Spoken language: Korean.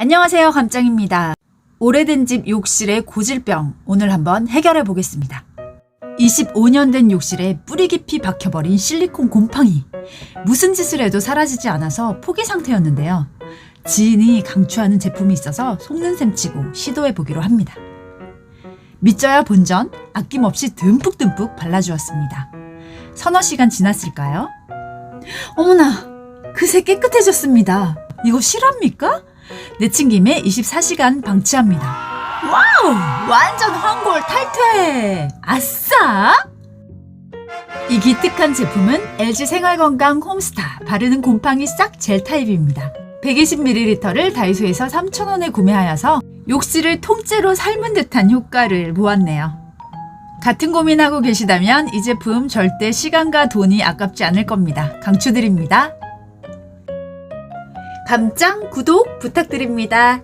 안녕하세요. 감짱입니다. 오래된 집 욕실의 고질병 오늘 한번 해결해 보겠습니다. 25년 된 욕실에 뿌리 깊이 박혀버린 실리콘 곰팡이. 무슨 짓을 해도 사라지지 않아서 포기 상태였는데요. 지인이 강추하는 제품이 있어서 속는 셈 치고 시도해 보기로 합니다. 믿져야 본전 아낌없이 듬뿍듬뿍 발라주었습니다. 서너 시간 지났을까요? 어머나, 그새 깨끗해졌습니다. 이거 실합니까? 내친 김에 24시간 방치합니다. 와우! 완전 황골 탈퇴! 아싸! 이 기특한 제품은 LG 생활건강 홈스타 바르는 곰팡이 싹 젤 타입입니다. 120ml를 다이소에서 3,000원에 구매하여서 욕실을 통째로 삶은 듯한 효과를 보았네요. 같은 고민하고 계시다면 이 제품 절대 시간과 돈이 아깝지 않을 겁니다. 강추드립니다. 감짱 구독 부탁드립니다.